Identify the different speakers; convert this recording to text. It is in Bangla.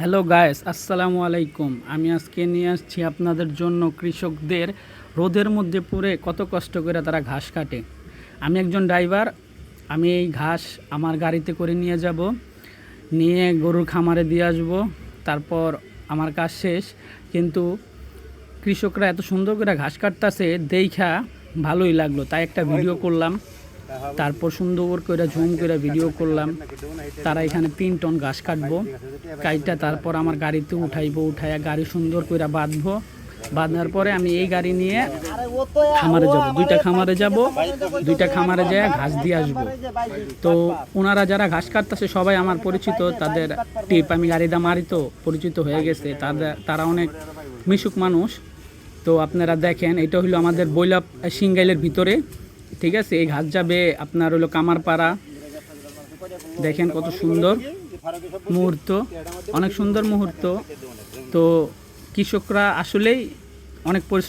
Speaker 1: হ্যালো গায়েস আসসালামু আলাইকুম। আমি আজকে নিয়ে আসছি আপনাদের জন্য কৃষকদের রোদের মধ্যে পড়ে কত কষ্ট করে তারা ঘাস কাটে। আমি একজন ড্রাইভার আমি এই ঘাস আমার গাড়িতে করে নিয়ে যাব নিয়ে গরুর খামারে দিয়ে আসব তারপর আমার কাজ শেষ। কিন্তু কৃষকরা এত সুন্দর করে ঘাস কাটতেছে দেখা ভালোই লাগল। তাই একটা ভিডিও করলাম। তারপর সুন্দর করে ঝুম করে ভিডিও করলাম। তারা এখানে তিন টন ঘাস কাটবো। কাইটা তারপর আমার গাড়িতে উঠাইবো, উঠাইয়া গাড়ি সুন্দর করে বাঁধবো। বাঁধার পরে আমি এই গাড়ি নিয়ে খামারে যাব। দুইটা খামারে যাব, দুইটা খামারে যেয়ে ঘাস দিয়ে আসব। তো ওনারা যারা ঘাস কাটতেছে, সবাই আমার পরিচিত। তাদের টিপ, আমি গাড়িটা মারি তো, পরিচিত হয়ে গেছে। তাদের, তারা অনেক মিশুক মানুষ। তো আপনারা দেখেন, এটা হলো আমাদের বৈলাপ সিঙ্গাইলের ভিতরে। ঠিক আছে, এই ঘাস যাবে আপনার হলো কামারপাড়া। দেখেন কত সুন্দর মুহূর্ত, অনেক সুন্দর মুহূর্ত। তো কৃষকরা আসলেই অনেক পরিশ্রম